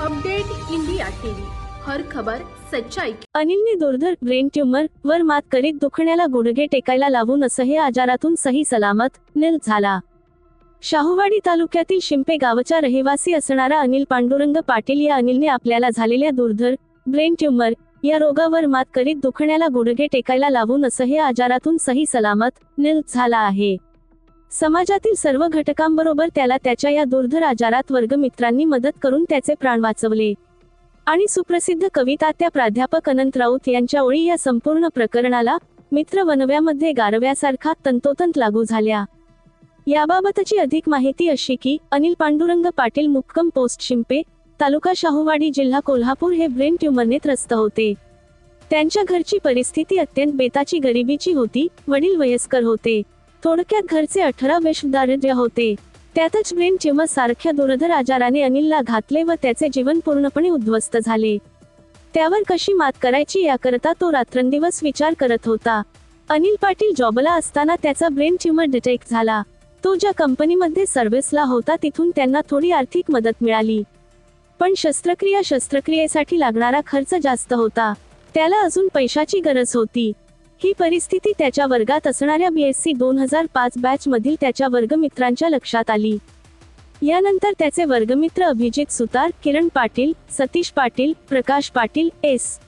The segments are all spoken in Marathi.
Update India TV. हर खबर सच्चाई अनिलने दुर्धर ब्रेन ट्यूमर वर मात करीत दुखण्याला गुडघे टेकायला लावून असह्य आजारातून सही सलामत निल झाला. शाहूवाडी तालुक्यातील शिंपे गावचा रहिवासी असणारा अनिल पांडुरंग पाटील या अनिलने आपल्याला झालेल्या दुर्धर ब्रेन ट्यूमर या रोगावर मात करीत दुखण्याला गुडघे टेकायला लावून असह्य आजारातून सही सलामत निल झाला आहे. समाजातील सर्व घटकांबरोबर त्याला त्याच्या या दुर्धर आजारात वर्गमित्रांनी मदत करून त्याचे प्राण वाचवले. आणि सुप्रसिद्ध कविता त्या प्राध्यापक अनंत राऊत यांच्या ओळी या संपूर्ण प्रकरणाला मित्र वनव्यामध्ये गारव्यासारखा तंतोतंत लागू झाल्या. याबाबतची अधिक माहिती अशी की अनिल पांडुरंग पाटील मुक्कम पोस्ट शिंपे तालुका शाहूवाडी जिल्हा कोल्हापूर हे ब्रेन ट्युमरने त्रस्त होते. त्यांच्या घरची परिस्थिती अत्यंत बेताची गरिबीची होती वडील वयस्कर होते. थोडक्यात घरचे अठरा वेश दारिद्र्य होते. त्यातच ब्रेन ट्यूमर सारख्या दुर्धर आजाराने अनिलला घातले व त्याचे जीवन पूर्णपणे उद्ध्वस्त झाले. त्यावर कशी मात करायची याकरता तो रात्रंदिवस विचार करत होता. अनिल पाटील जॉबला असताना त्याचा ब्रेन ट्युमर डिटेक्ट झाला. तो ज्या कंपनीमध्ये सर्व्हिसला होता तिथून त्यांना थोडी आर्थिक मदत मिळाली. पण शस्त्रक्रिया शस्त्रक्रियेसाठी लागणारा खर्च जास्त होता. त्याला अजून पैशाची गरज होती. ही परिस्थिती त्याच्या वर्गात असणाऱ्या बीएससी दोन हजार पाच बॅच मधील त्याच्या वर्गमित्रांच्या लक्षात आली. यानंतर त्याचे वर्गमित्र Abhijit Sutar Kiran Patil Satish Patil Prakash Patil S.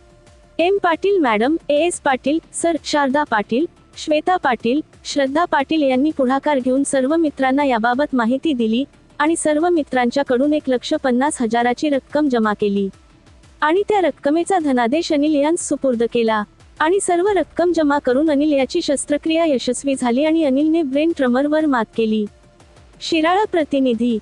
M Patil madam A S Patil sir Sharada Patil Shweta Patil Shraddha Patil यांनी पुढाकार घेऊन सर्व मित्रांना याबाबत माहिती दिली आणि सर्व मित्रांच्याकडून एक लक्ष पन्नास हजाराची रक्कम जमा केली. आणि त्या रक्कमेचा धनादेश अनिल यांस सुपूर्द केला. आणि सर्व रक्कम जमा करून अनिल याची शस्त्रक्रिया यशस्वी झाली आणि अनिलने ब्रेन ट्रमरवर मात केली. शिराळा प्रतिनिधी